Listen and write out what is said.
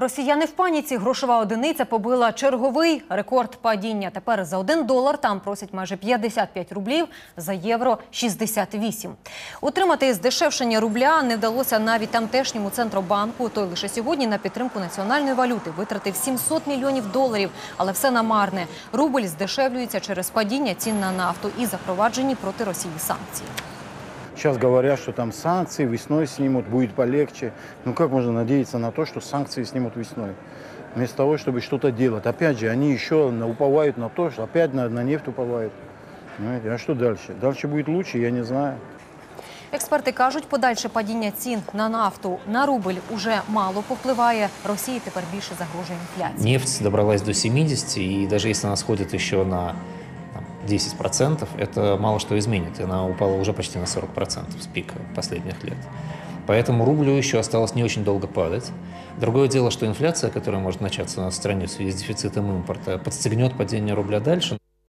Росіяни в паніці. Грошова одиниця побила черговий рекорд падіння. Тепер за один долар там просять майже 55 рублів, за євро 68. Утримати здешевшення рубля не вдалося навіть тамтешньому центробанку. Той лише сьогодні на підтримку національної валюти витратив 700 мільйонів доларів, але все намарне. Рубль здешевлюється через падіння цін на нафту і запроваджені проти Росії санкції. Сейчас говорят, что там санкции весной снимут, будет полегче. Ну как можно надеяться на то, что санкции снимут весной? Вместо того, чтобы что-то делать. Опять же, они еще на- уповают на то, что опять на, на нефть уповают. Понимаете? А что дальше? Дальше будет лучше, я не знаю. Експерти кажуть, подальше падіння цін на нафту на рубль уже мало повпливає. Росії тепер більше загрожує інфляція. Нефть добралась до 70, и даже если она сходит еще на там, 10%, это мало что изменит. Она упала уже почти на 40% с пика последних лет. Поэтому рублю еще осталось не очень долго падать. Другое дело, что инфляция, которая может начаться в стране в связи с дефицитом импорта, подстегнет падение рубля дальше.